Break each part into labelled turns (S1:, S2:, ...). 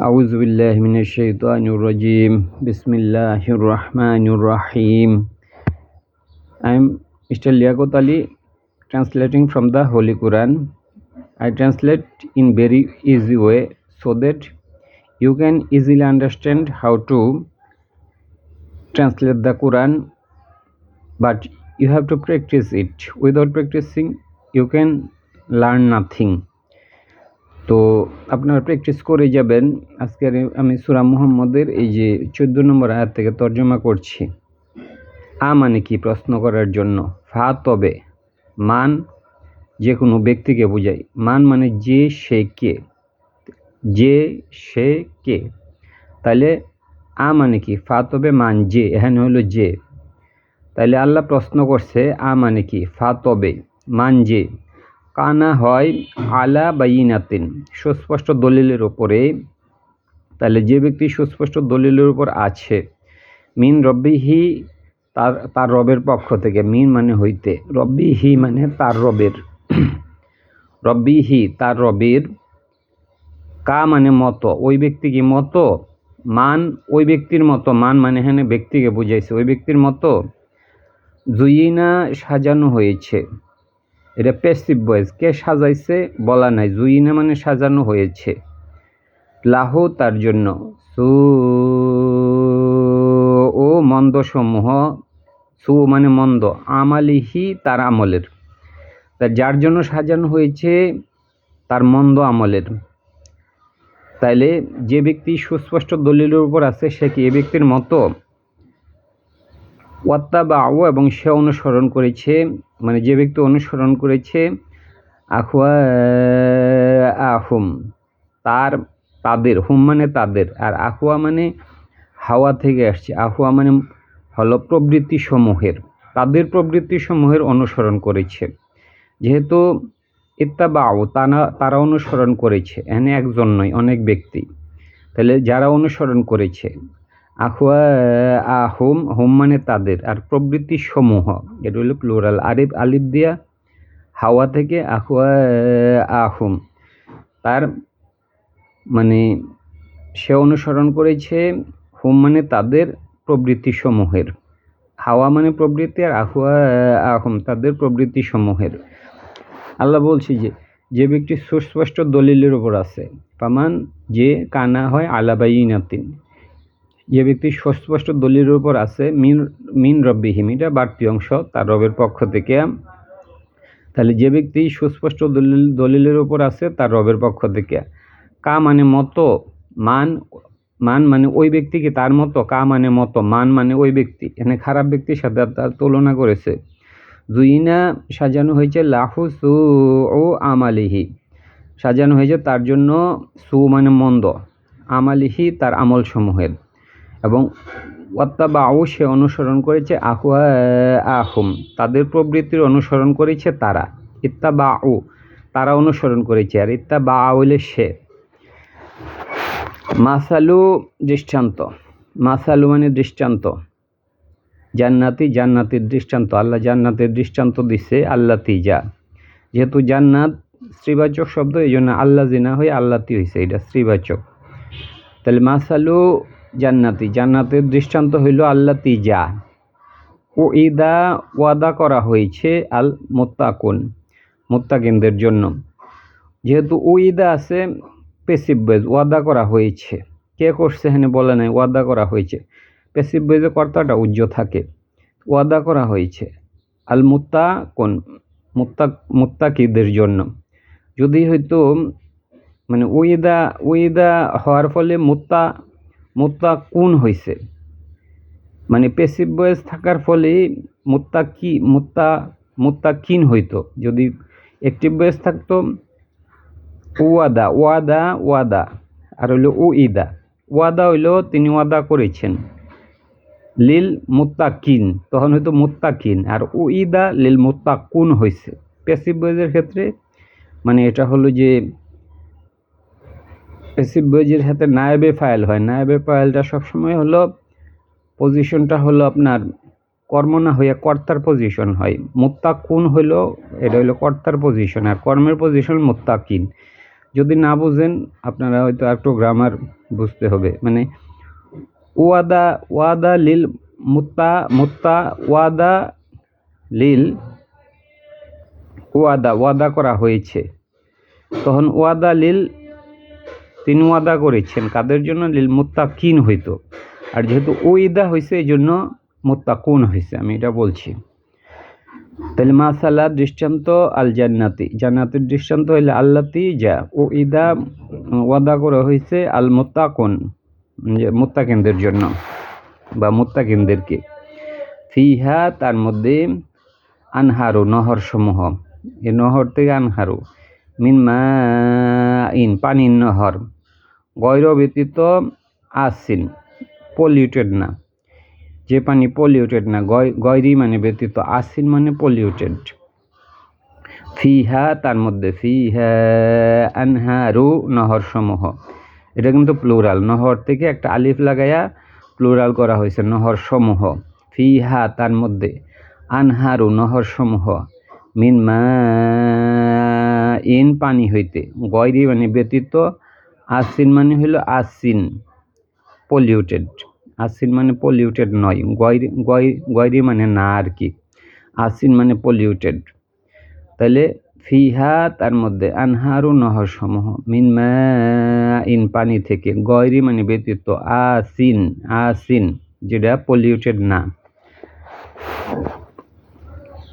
S1: أعوذ بالله من الشيطان الرجيم بسم الله الرحمن الرحيم I am Mr. Liaquat Ali translating from the Holy Quran. I translate in very easy way so that you can easily understand how to translate the Quran but you have to practice it. Without practicing you can learn nothing. তো আপনারা practice করে যাবেন। আজকে আমি সুরা মুহাম্মদের এই যে চোদ্দ নম্বর আয়াত থেকে তর্জমা করছি। আ মানে কি? প্রশ্ন করার জন্য। ফা তবে, মান যে কোনো ব্যক্তিকে বোঝায় মান মানে যে সে কে। যে সে কে। তাহলে আ মানে কি? ফা তবে মান যে, এখানে হলো যে। তাহলে আল্লাহ প্রশ্ন করছে, আ মানে কি? ফা তবে, মান যে। কানা হয় আলা বাইনাতিন, সুস্পষ্ট দলিলের ওপরে তাহলে যে ব্যক্তি সুস্পষ্ট দলিলের উপর আছে, মিন রব্বিহি তার তার রবের পক্ষ থেকে, মিন মানে হইতে, রব্বিহি মানে তার রবের। রব্বিহি তার রবের, কা মানে মতো, ওই ব্যক্তি কি মতো? মান, ওই ব্যক্তির মতো, মান মানে এখানে ব্যক্তিকে বুঝাইছে, ওই ব্যক্তির মতো। জুইনা সাজানো হয়েছে। এটা প্যাসিভ ভয়েস কে সাজাইছে? বলা নাই। জুইনা মানে সাজানো হয়েছে। লাহু তার জন্য। সু, ও মন্দ সমূহ। সু মানে মন্দ। আমালিহি তার আমলের। তা যার জন্য সাজানো হয়েছে? তার মন্দ আমলের। তাইলে যে ব্যক্তি সুস্পষ্ট দলিলের উপর আছে, সে কি এ ব্যক্তির মতো? ওয়াত্তা বা আও এবং সে অনুসরণ করেছে মানে যে ব্যক্তি অনুসরণ করেছে আহুয়া আহুম তার, তাদের, হুম মানে তাদের, আর আহুয়া মানে হাওয়া থেকে আসছে আহুয়া মানে হলো প্রবৃত্তি সমূহের তাদের প্রবৃত্তি সমূহের অনুসরণ করেছে। যেহেতু ইত্তাবাউ, তারা তারা অনুসরণ করেছে এনে একজন নয়, অনেক ব্যক্তি। তাহলে যারা অনুসরণ করেছে আহুয়া আহুম হোম মানে তাদের। আর প্রবৃত্তি সমূহ এটা হলো প্লুরাল। আরিফ, আলিফ দিয়া হাওয়া থেকে আহুয়া আহোম তার মানে সে অনুসরণ করেছে হোম মানে তাদের প্রবৃত্তি সমূহের হাওয়া মানে প্রবৃত্তি আর আহুয়া আহুম তাদের প্রবৃত্তি সমূহের আল্লাহ বলছি যে যে ব্যক্তি সুস্পষ্ট দলিলের উপর আছে পামান যে কানা হয় আলাবাই নাতিন যে ব্যক্তি সুস্পষ্ট দলিলের উপর আছে, মিন মিন রব্বিহিম এটা বাড়তি অংশ তার রবের পক্ষ থেকে। তাহলে যে ব্যক্তি সুস্পষ্ট দলিল, দলিলের উপর আছে তার রবের পক্ষ থেকে। কা মানে মতো, মান মান মানে ওই ব্যক্তিকে তার মতো, কা মানে মতো, মান মানে ওই ব্যক্তি। এখানে খারাপ ব্যক্তির সাথে তার তুলনা করেছে। জুইনা সাজানো হয়েছে লাহু সু ও আমালিহি। সাজানো হয়েছে তার জন্য সু মানে মন্দ, আমালিহি তার আমল সমূহের এবং ওয়াত্তাবাউ সে অনুসরণ করেছে আহুয়া আহুম তাদের প্রবৃত্তির অনুসরণ করেছে তারা। ইত্তা বা ইত্তাবাউ তারা অনুসরণ করেছে। আর ইত্তাবা হইলে সে। মাসালু দৃষ্টান্ত। মাসালু মানে দৃষ্টান্ত। জান্নাতি, জান্নাতের দৃষ্টান্ত। আল্লাহ জান্নাতের দৃষ্টান্ত দিচ্ছে আল্লাহ তিজা যেহেতু জান্নাত শ্রীবাচক শব্দ এই জন্য আল্লাহ জিনা হয়ে আল্লাতি হয়েছে এটা শ্রীবাচক তাহলে মাসালু জান্নাতি। জান্নাতের দৃষ্টান্ত হইল আল্লাহ তিজা ও ইদা ওয়াদা করা হয়েছে আল মোত্তাকুন মোত্তাকিনদের জন্য। যেহেতু ও ইদা আছে পেসিভ বেজ ওয়াদা করা হয়েছে কে করছে এখানে বলে নাই, ওয়াদা করা হয়েছে পেসিভ বেজে কর্তাটা উজ্জ্ব থাকে। ওয়াদা করা হয়েছে আল মুত্তা কোন মুত্তা মুত্তাকিদের জন্য। যদি হয়তো মানে ওয়েদা ওয়েদা হওয়ার ফলে মুত্তা মুত্তা কোন হয়েছে মানে পেসিভ বয়েস থাকার ফলে মুত্তা কি, মুত্তা মুত্তা কিন হইতো। যদি অ্যাক্টিভ বয়েস থাকতো, ওয়াদা ওয়াদা ওয়াদা। আর হইল ও ইদা ওয়াদা হইল তিনি ওয়াদা করেছেন। লীল লিল মুত্তাকিন, তখন হয়তো মুত্তাকিন। আর ও ইদা লীল লিল মুত্তাকুন হয়েছে প্যাসিভ বয়েজের ক্ষেত্রে মানে এটা হলো যে প্যাসিভ বয়েজের সাথে নায়েবে ফাইল হয়। নায়েবে ফাইলটা সবসময় হলো পজিশনটা হলো আপনার কর্ম না হইয়া কর্তার পজিশন হয়। মুত্তাকুন হইল, এটা হলো কর্তার পজিশন আর কর্মের পজিশন মুত্তাকিন। যদি না বুঝেন, আপনারা হয়তো একটু গ্রামার বুঝতে হবে। মানে ওয়াদা ওয়াদা লিল মুত্তা মুত্তা, ওয়াদা লিল ওয়াদা ওয়াদা করা হয়েছে। তখন ওয়াদা লিল তিনি ওয়াদা করেছেন, কাদের জন্য? লিল মুত্তাকিন হইতো। আর যেহেতু ওইদা হয়েছে এই জন্য মুত্তাকুন হয়েছে আমি এটা বলছি। তাহলে মাসালা দৃষ্টান্ত আল জান্নাতি জান্নাতের দৃষ্টান্ত হইলে আল্লাতি যা। ও ইদা ওয়াদা করা হয়েছে আল মুত্তাকুন মুত্তাকিনদের জন্য বা মুত্তাকিনদেরকে। ফিহা তার মধ্যে আনহারু নহর সমূহ এই নহর থেকে আনহারু। মিন মা ইন পানির নহর। গৈর ব্যতীত আসিন পলিউটেড না। যে পানি পলিউটেড না গয়রি মানে ব্যতীত আসিন মানে পলিউটেড। ফিহা, তার মধ্যে ফিহা, আনহারু নহর সমূহ এটা কিন্তু প্লুরাল। নহর থেকে একটা আলিফ লাগাইয়া প্লুরাল করা হয়েছে নহর সমূহ ফিহা, তার মধ্যে আনহারু নহর সমূহ মিন মা ইন পানি হইতে। গয়রি মানে ব্যতীত আসিন মানে হইল আসিন পলিউটেড আসিন মানে পলিউটেড নয়, গয়রি গয় গয়রি মানে না আর কি। আসিন মানে পলিউটেড তাহলে ফিহা তার মধ্যে আনহারু নহর সমূহ মিন ইন পানি থেকে। গয়রি মানে ব্যতীত আসিন আসিন যেটা পলিউটেড না।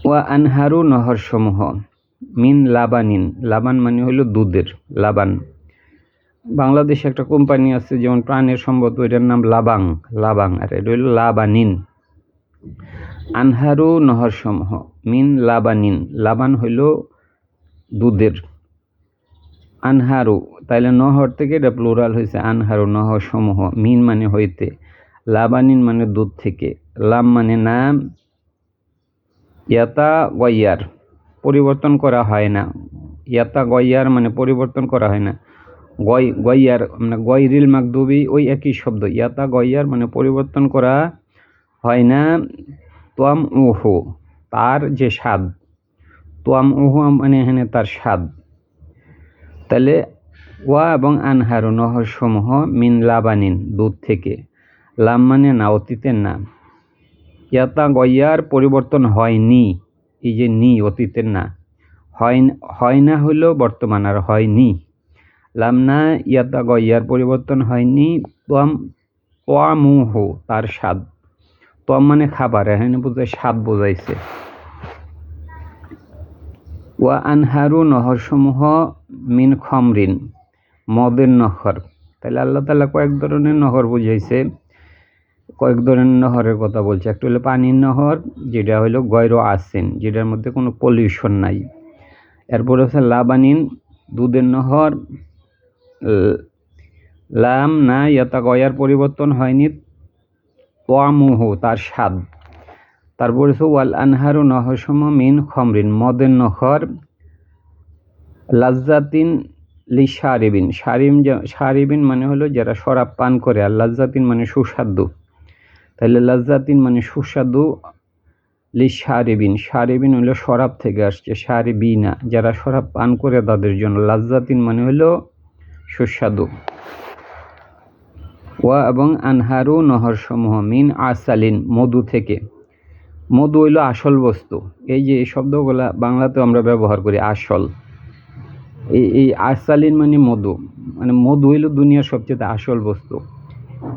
S1: ওয়া আনহারু নহর সমূহ মিন লাবানিন, লাবান মানে হলো দুধের, লাবান। বাংলাদেশে একটা কোম্পানি আছে, যেমন প্রাণের সম্পদ, ওইটার নাম লাবাং লাবাং, আর এটা হলো লাবানিন। আনহারু নহর সমূহ মিন লাবানিন, লাবান হইল দুধের। আনহারু, তাইলে নহর থেকে এটা প্লুরাল হয়েছে আনহারু নহর সমূহ মিন মানে হইতে, লাবানিন মানে দুধ থেকে, লাম মানে নাম ইয়াতা গয়ার পরিবর্তন করা হয় না। ইয়াতা গয়ার মানে পরিবর্তন করা হয় না। গয় গয়ার মানে গয়রিল মাকদুবি ওই একই শব্দ। ইয়াতা গয়ার মানে পরিবর্তন করা হয় না। তোয়াম উহু, তার যে স্বাদ। তোয়াম উহু মানে এখানে তার স্বাদ। তাহলে ওয়া এবং আনহারু নহর সমূহ মিন লাবানিন, দুধ থেকে। লাম মানে না অতীতের না। ইয়াতা গয়ার পরিবর্তন হয়নি। এই যে নি অতীতের না, হয় হয় না হইলেও বর্তমান আর হয়নি লামনা ইয়াতা গয়ার পরিবর্তন হয়নি তোয়াম, তোয়ামুহ, তার স্বাদ। তোয়াম মানে খাবার, এখানে বোঝায় স্বাদ বোঝাইছে। ওয়া আনহারু নহরসমূহ মিন খমরিন, মদের নহর। তাহলে আল্লাহ তালা কয়েক ধরনের নহর বুঝাইছে। কয়েক ধরনের নহরের কথা বলছে। একটা হলো পানির নহর, যেটা হলো গয়র আসেন যেটার মধ্যে কোনো পলিউশন নাই। এরপরে হচ্ছে লাবানিন, দুধের নহর লাম না ইয়াতা গয়ার পরিবর্তন হয়নি, তোয়ামুহ, তার স্বাদ। তারপরে হচ্ছে ওয়াল আনহারু নহসম মিন, খমরিন, মদের নহর, লাজ্জাতিন লি সারিবিন সারিম সারিবিন মানে হলো যারা শরাব পান করে, আর লাজ্জাতিন মানে সুস্বাদু। তাহলে লাজ্জাতিন মানে সুস্বাদু লি সারিবিন সারিবিন হলো শরাব থেকে আসছে সারিবিনা যারা শরাব পান করে তাদের জন্য। লাজ্জাতিন মানে হলো সুস্বাদু। ওয়া এবং আনহারু নহর সমূহ মিন আসালিন, মধু থেকে। মধু হইল আসল বস্তু। এই যে এই শব্দগুলা বাংলাতেও আমরা ব্যবহার করি, আসল। এই এই আসালিন মানে মধু। মানে মধু হইল দুনিয়ার সবচেয়ে আসল বস্তু।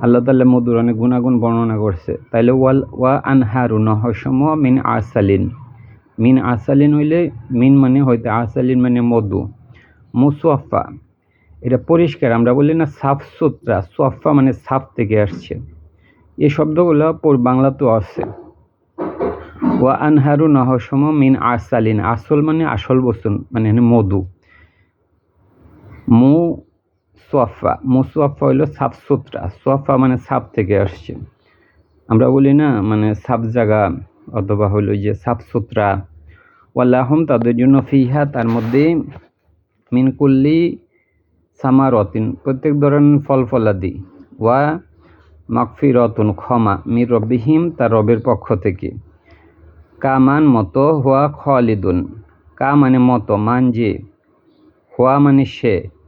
S1: আল্লাহ তাল্লাহ মধুর অনেক গুণাগুণ বর্ণনা করছে। তাইলে ওয়াল, ওয়া আনহারু নহসম মিন আসালিন। মিন আসালিন হইলে মিন মানে হইতে আসালিন মানে মধু। মুসফা এটা পরিষ্কার, আমরা বলি না সাফ সুতরা সোয়াফা মানে সাফ থেকে আসছে। এই শব্দগুলো বাংলাতেও আছে। ওয়া আনহারু নহসম মিন আসালিন, আসল মানে আসল বস্তু মানে মধু। মু সোয়াফা মুসোয়াফা হইল সাফ সুতরা সোয়াফা মানে সাপ থেকে আসছে। আমরা বলি না মানে সাফ জায়গা অথবা হইল যে সাফ সুতরা ওয়াল্লাহম, তাদের জন্য ফিহা, তার মধ্যে মিনকুল্লি সামারতিন, প্রত্যেক ধরনের ফল ফলাদি। ওয়া মাকফি রতন ক্ষমা মির রবিহিম তার রবের পক্ষ থেকে। কামান, মতো, হুয়া খালিদুন। কা মানে মতো, মান যে। হুয়া মানে সে।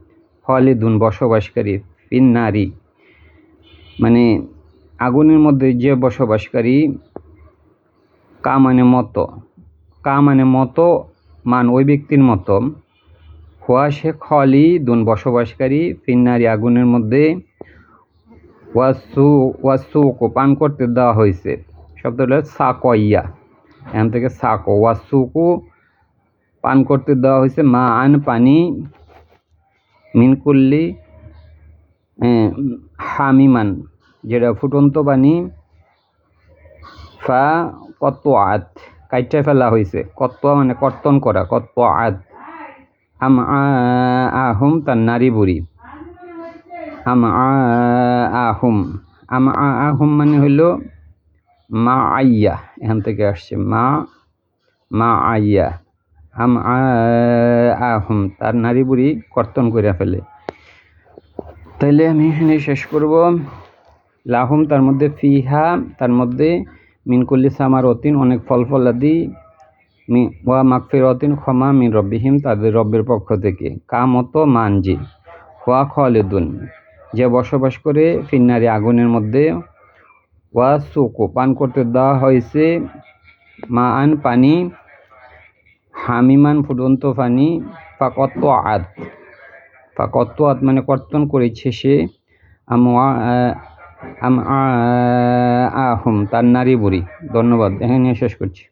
S1: খালিদুন বসবাসকারী ফিন নারী। মানে আগুনের মধ্যে যে বসবাসকারী কা মানে মতো। কা মানে মতো, মান ওই ব্যক্তির মতো। হুয়া সে খলি দুন বসবাসকারী ফিন্নারি আগুনের মধ্যে ওয়াসু ওয়াসুকো পান করতে দেওয়া হয়েছে। শব্দ হলো সাকইয়া। এখান থেকে সাকো। ওয়াসুকু পান করতে দেওয়া হয়েছে মা আন পানি মিনকুল্লি হামিমান যেটা ফুটন্ত পানি ফা কত আত কাইটা ফেলা হয়েছে কত মানে কর্তন করা কত আত আম আহুম তার নারী বুড়ি। আম আহুম আম আহুম মানে হইল মা আইয়া এখান থেকে আসছে মা মা আইয়া। আম আহুম তার নারী বুড়ি কর্তন করে ফেলে। তাইলে আমি এখানে শেষ করব। লাহুম তার মধ্যে ফিহা, তার মধ্যে মিনকুল্লি সামার অতিন, অনেক ফল ফলাদি ওয়া মাকফির অতিন, ক্ষমা মিন রব্বিহিম, তাদের রব্বের পক্ষ থেকে। কামত মানজি ওয়া খালিদুন, যে বসবাস করে ফিন্নারি আগুনের মধ্যে। ওয়া সুকু, পান করতে দেওয়া হয়েছে মা আন পানি হামিমান ফুটন্ত ফানি ফাকত আদ ফাকত আত মানে কর্তন করেছে সে আহম তার নারী বুড়ি। ধন্যবাদ এখানে শেষ করছি।